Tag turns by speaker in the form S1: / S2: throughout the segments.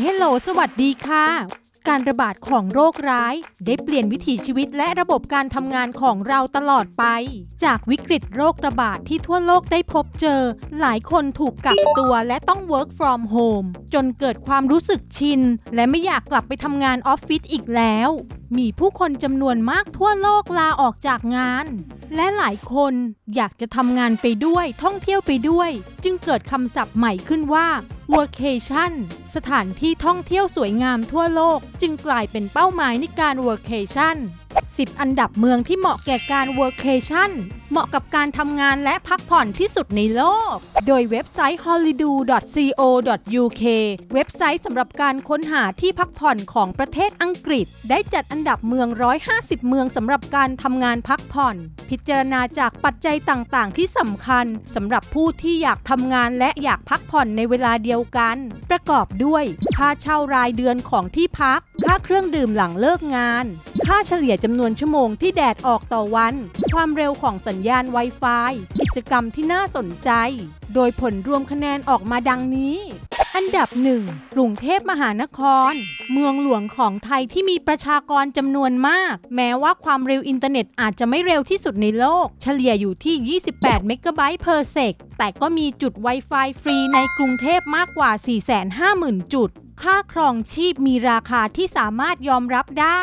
S1: เฮลโลสวัสดีค่ะ การระบาดของโรคร้าย ได้เปลี่ยนวิถีชีวิตและระบบการทำงานของเราตลอดไป จากวิกฤตโรคระบาดที่ทั่วโลกได้พบเจอ หลายคนถูกกักตัวและต้อง work from home จนเกิดความรู้สึกชิน และไม่อยากกลับไปทำงานออฟฟิศอีกแล้ว มีผู้คนจำนวนมากทั่วโลกลาออกจากงาน และหลายคนอยากจะทำงานไปด้วยท่องเที่ยวไปด้วย จึงเกิดคำศัพท์ใหม่ขึ้นว่า workation สถานที่ท่องเที่ยวสวยงามทั่วโลก จึงกลายเป็นเป้าหมายในการ workation 10 อันดับเมืองที่เหมาะแก่การ workation เหมาะกับการทำงานและพักผ่อนที่สุดในโลก โดยเว็บไซต์ holiday.co.uk เว็บไซต์สำหรับการค้นหาที่พักผ่อนของประเทศอังกฤษ ได้จัดอันดับเมือง 150 เมืองสำหรับการทำงานพักผ่อน พิจารณาจากปัจจัยต่างๆ ที่สำคัญสำหรับผู้ที่อยากทำงานและอยากพักผ่อนในเวลาเดียวกัน ประกอบด้วย ค่าเช่ารายเดือนของที่พัก ค่าเครื่องดื่มหลังเลิกงาน ค่าเฉลี่ยจำนวนชั่วโมงที่แดดออกต่อวัน ความเร็วของสัญญาณ Wi-Fi กิจกรรมที่น่าสนใจ โดยผลรวมคะแนนออกมาดังนี้ อันดับหนึ่งกรุงเทพมหานคร เมืองหลวงของไทยที่มีประชากรจำนวนมาก แม้ว่าความเร็วอินเทอร์เน็ตอาจจะไม่เร็วที่สุดในโลก เฉลี่ยอยู่ที่ 28 เมกะไบต์ per sec แต่ก็มีจุด Wi-Fi ฟรีในกรุงเทพมากกว่า 450,000 จุด ค่าครองชีพมีราคาที่สามารถยอมรับได้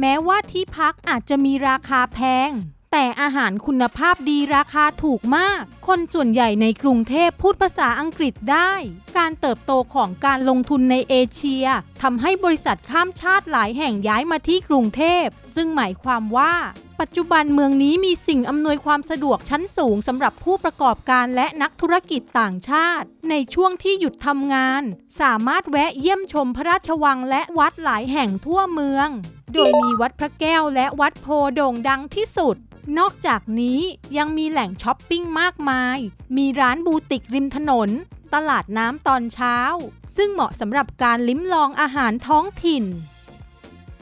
S1: แม้ว่าที่พักอาจจะมีราคาแพง แต่อาหารคุณภาพดีราคาถูกมาก คนส่วนใหญ่ในกรุงเทพพูดภาษาอังกฤษได้ การเติบโตของการลงทุนในเอเชียทำให้บริษัทข้ามชาติหลายแห่งย้ายมาที่กรุงเทพ ซึ่งหมายความว่าปัจจุบันเมืองนี้มีสิ่งอำนวยความสะดวกชั้นสูงสำหรับผู้ประกอบการและนักธุรกิจต่างชาติ ในช่วงที่หยุดทำงาน สามารถแวะเยี่ยมชมพระราชวังและวัดหลายแห่งทั่วเมือง โดยมีวัดพระแก้วและวัดโพโด่งดังที่สุด นอกจากนี้ยังมีแหล่งช้อปปิ้งมากมาย มีร้านบูติกริมถนน ตลาดน้ำตอนเช้า ซึ่งเหมาะสำหรับการลิ้มลองอาหารท้องถิ่น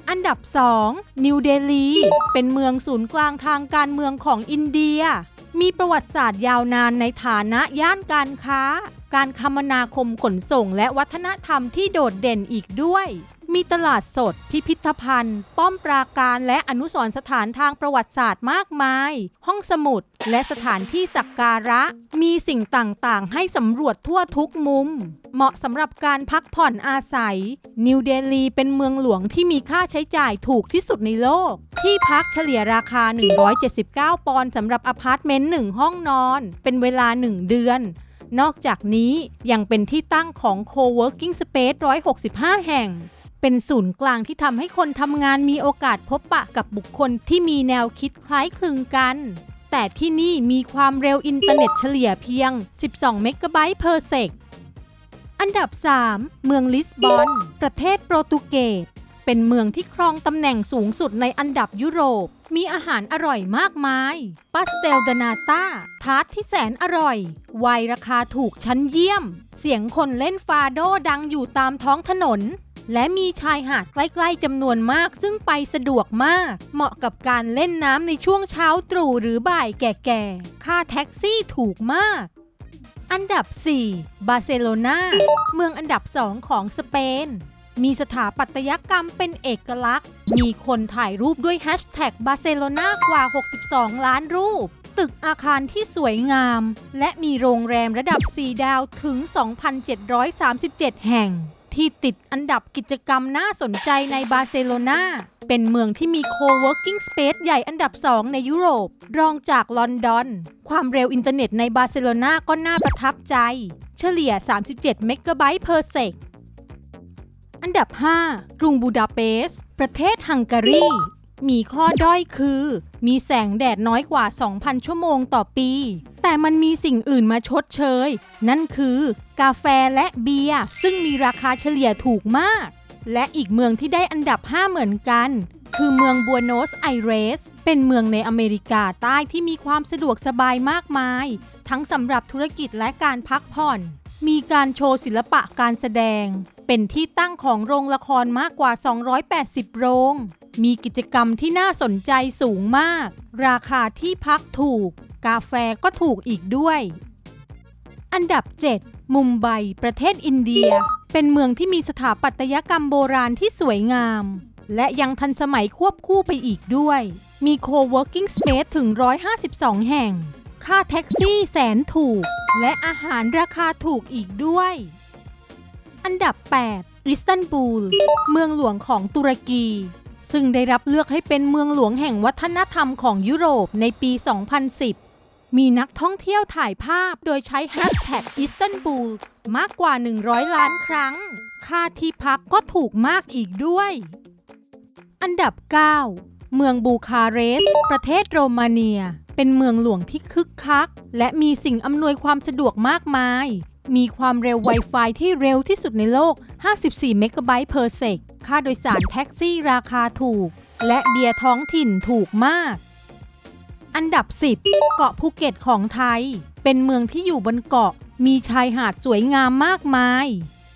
S1: อันดับ 2 นิวเดลี เป็นเมืองศูนย์กลางทางการเมืองของอินเดีย มีประวัติศาสตร์ยาวนานในฐานะย่านการค้า การคมนาคมขนส่งและวัฒนธรรมที่โดดเด่นอีกด้วย มีตลาดสด พิพิธภัณฑ์ ป้อมปราการและอนุสรณ์สถานทางประวัติศาสตร์มากมาย ห้องสมุด และสถานที่สักการะ มีสิ่งต่างๆ ให้สำรวจทั่วทุกมุม เหมาะสำหรับการพักผ่อนอาศัย นิวเดลีเป็นเมืองหลวงที่มีค่าใช้จ่ายถูกที่สุดในโลก ที่พักเฉลี่ยราคา 179 ปอนด์สำหรับอพาร์ตเมนต์1ห้องนอน เป็นเวลา 1 เดือนนอกจากนี้ยังเป็นที่ตั้งของ Co-working Space 165 แห่ง เป็นศูนย์กลางที่ทำให้คนทำงานมีโอกาสพบปะกับบุคคลที่มีแนวคิดคล้ายคลึงกัน แต่ที่นี่มีความเร็วอินเทอร์เน็ตเฉลี่ยเพียง 12 เมกะไบต์ per sec อันดับ 3 เมืองลิสบอน ประเทศโปรตุเกส เป็นเมืองที่ครองตำแหน่งสูงสุดในอันดับยุโรป มีอาหารอร่อยมากมายปาสเตลดานาตาทาร์ตที่แสนอร่อยไวน์ราคาถูกชั้นเยี่ยม เสียงคนเล่นฟาโดดังอยู่ตามท้องถนน และมีชายหาดใกล้ๆจำนวนมากซึ่งไปสะดวกมาก เหมาะกับการเล่นน้ำในช่วงเช้าตรู่หรือบ่ายแก่ๆ ค่าแท็กซี่ถูกมาก อันดับ 4 บาร์เซโลนาเมืองอันดับ2ของสเปน มีสถาปัตยกรรมเป็นเอกลักษณ์ มีคนถ่ายรูปด้วยแฮชแท็กบาร์เซโลนากว่า 62 ล้านรูปตึกอาคารที่สวยงาม และมีโรงแรมระดับ 4 ดาวถึง 2,737 แห่ง ที่ติดอันดับกิจกรรมน่าสนใจในบาร์เซโลนาเป็นเมืองที่มี co-working space ใหญ่อันดับ 2 ในยุโรป รองจากลอนดอน ความเร็วอินเทอร์เน็ตในบาร์เซโลนาก็น่าประทับใจ เฉลี่ย 37 เมกะไบต์ per sec อันดับ 5 กรุงบูดาเปสต์ประเทศฮังการี มีข้อด้อยคือ มีแสงแดดน้อยกว่า 2,000 ชั่วโมงต่อปี แต่มันมีสิ่งอื่นมาชดเชย นั่นคือกาแฟและเบียร์ซึ่งมีราคาเฉลี่ยถูกมาก และอีกเมืองที่ได้อันดับ 5 เหมือนกัน คือเมืองบัวโนสไอเรส เป็นเมืองในอเมริกาใต้ที่มีความสะดวกสบายมากมาย ทั้งสำหรับธุรกิจและการพักผ่อน มีการโชว์ศิลปะการแสดง เป็นที่ตั้งของโรงละครมากกว่า 280 โรง มีกิจกรรมที่น่าสนใจสูงมาก ราคาที่พักถูก กาแฟก็ถูกอีกด้วย อันดับ 7 มุมไบ ประเทศอินเดีย เป็นเมืองที่มีสถาปัตยกรรมโบราณที่สวยงาม และยังทันสมัยควบคู่ไปอีกด้วย มี co-working space ถึง 152 แห่ง ค่าแท็กซี่แสนถูก และอาหารราคาถูกอีกด้วย อันดับ 8 อิสตันบูล เมืองหลวงของตุรกีซึ่งได้รับเลือกให้เป็นเมืองหลวงแห่งวัฒนธรรมของยุโรปในปี 2010 มีนักท่องเที่ยวถ่ายภาพโดยใช้แฮชแท็กอิสตันบูลมากกว่า 100 ล้านครั้ง ค่าที่พักก็ถูกมากอีกด้วย อันดับ 9 เมืองบูคาเรสต์ประเทศโรมาเนีย เป็นเมืองหลวงที่คึกคัก และมีสิ่งอำนวยความสะดวกมากมาย มีความเร็ว Wi-Fi ที่เร็วที่สุดในโลก 54 เมกะไบต์ per sec ค่าโดยสารแท็กซี่ราคาถูก และเบียร์ท้องถิ่นถูกมาก อันดับ 10 เกาะภูเก็ตของไทย เป็นเมืองที่อยู่บนเกาะ มีชายหาดสวยงามมากมาย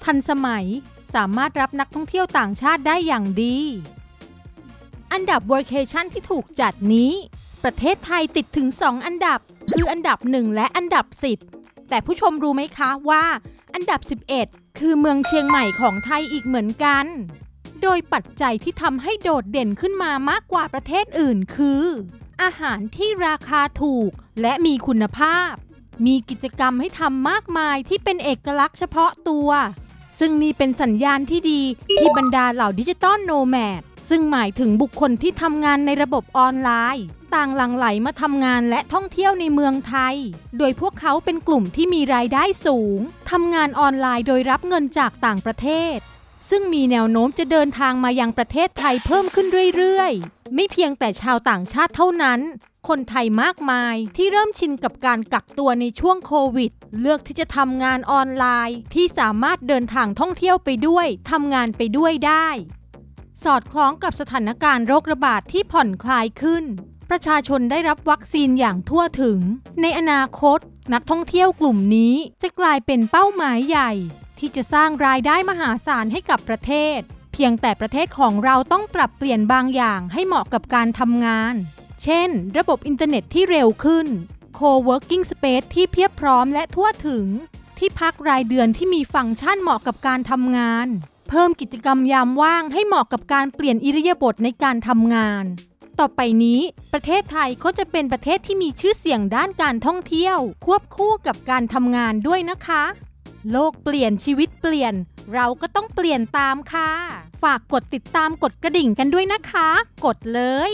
S1: ทันสมัยสามารถรับนักท่องเที่ยวต่างชาติได้อย่างดี อันดับ Workation ที่ถูกจัดนี้ ประเทศไทยติดถึง 2 อันดับ คืออันดับ 1 และอันดับ 10 แต่ผู้ชมรู้ไหมคะว่า อันดับ 11 คือเมืองเชียงใหม่ของไทยอีกเหมือนกัน โดยปัจจัยที่ทำให้โดดเด่นขึ้นมามากกว่าประเทศอื่นคือ อาหารที่ราคาถูกและมีคุณภาพ มีกิจกรรมให้ทำมากมายที่เป็นเอกลักษณ์เฉพาะตัว ซึ่งนี่เป็นสัญญาณที่ดีที่บรรดาเหล่าดิจิตอลโนแมดซึ่งหมายถึงบุคคลที่ทำงานในระบบออนไลน์ ต่างหลั่งไหลมาทำงานและท่องเที่ยวในเมืองไทย โดยพวกเขาเป็นกลุ่มที่มีรายได้สูงทำงานออนไลน์โดยรับเงินจากต่างประเทศ ซึ่งมีแนวโน้มจะเดินทางมายังประเทศไทยเพิ่มขึ้นเรื่อยๆ ไม่เพียงแต่ชาวต่างชาติเท่านั้น คนไทยมากมายที่เริ่มชินกับการกักตัวในช่วงโควิด เลือกที่จะทำงานออนไลน์ ที่สามารถเดินทางท่องเที่ยวไปด้วยทำงานไปด้วยได้ สอดคล้องกับสถานการณ์โรคระบาดที่ผ่อนคลายขึ้น ประชาชนได้รับวัคซีนอย่างทั่วถึง ในอนาคต นักท่องเที่ยวกลุ่มนี้จะกลายเป็นเป้าหมายใหญ่ ที่จะสร้างรายได้มหาศาลให้กับประเทศ พียงแต่ประเทศของเราต้องปรับเปลี่ยนบางอย่างให้เหมาะกับการทำงาน เช่น ระบบอินเทอร์เน็ตที่เร็วขึ้น co-working space ที่เพียบพร้อมและทั่วถึง ที่พักรายเดือนที่มีฟังก์ชันเหมาะกับการทำงาน เพิ่มกิจกรรมยามว่างให้เหมาะกับการเปลี่ยนอิริยาบถในการทำงาน ต่อไปนี้ ประเทศไทยก็จะเป็นประเทศที่มีชื่อเสียงด้านการท่องเที่ยว ควบคู่กับการทำงานด้วยนะคะ โลกเปลี่ยนชีวิตเปลี่ยน เราก็ต้องเปลี่ยนตามค่ะ ฝากกดติดตามกดกระดิ่งกันด้วยนะคะ กดเลย